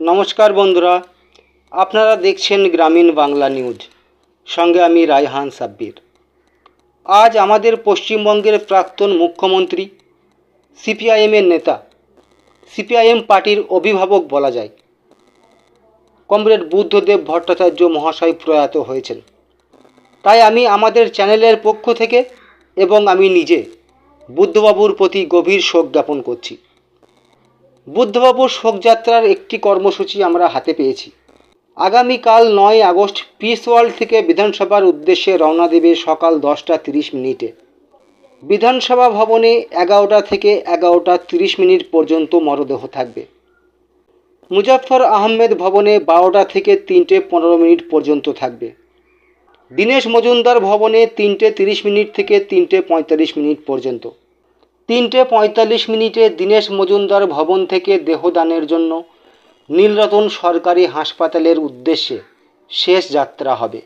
নমস্কার বন্ধুরা আপনারা দেখছেন গ্রামীণ বাংলা নিউজ। সঙ্গে আমি রায়হান সাব্বির। আজ আমাদের পশ্চিমবঙ্গের প্রাক্তন মুখ্যমন্ত্রী, সিপিআইএমের নেতা, সিপিআইএম পার্টির অভিভাবক বলা যায়। কমরেড বুদ্ধদেব ভট্টাচার্য মহাশয় প্রয়াত হয়েছেন। তাই আমি আমাদের চ্যানেলের পক্ষ থেকে এবং আমি নিজে বুদ্ধবাবুর প্রতি গভীর শোক জ্ঞাপন করছি। বুদ্ধবাবুর শোকযাত্রার একটি কর্মসূচি আমরা হাতে পেয়েছি। আগামীকাল নয় আগস্ট পিস ওয়ার্ল্ড থেকে বিধানসভার উদ্দেশ্যে রওনা দেবে সকাল দশটা তিরিশ মিনিটে। বিধানসভা ভবনে এগারোটা থেকে এগারোটা তিরিশ মিনিট পর্যন্ত মরদেহ থাকবে। মুজাফফর আহমেদ ভবনে বারোটা থেকে তিনটে পনেরো মিনিট পর্যন্ত থাকবে। দীনেশ মজুমদার ভবনে তিনটে তিরিশ মিনিট থেকে তিনটে পঁয়তাল্লিশ মিনিট পর্যন্ত। তিনটে পঁয়তাল্লিশ মিনিটে দীনেশ মজুমদার ভবন থেকে দেহদানের জন্য নীলরতন সরকারি হাসপাতালের উদ্দেশ্যে শেষ যাত্রা হবে।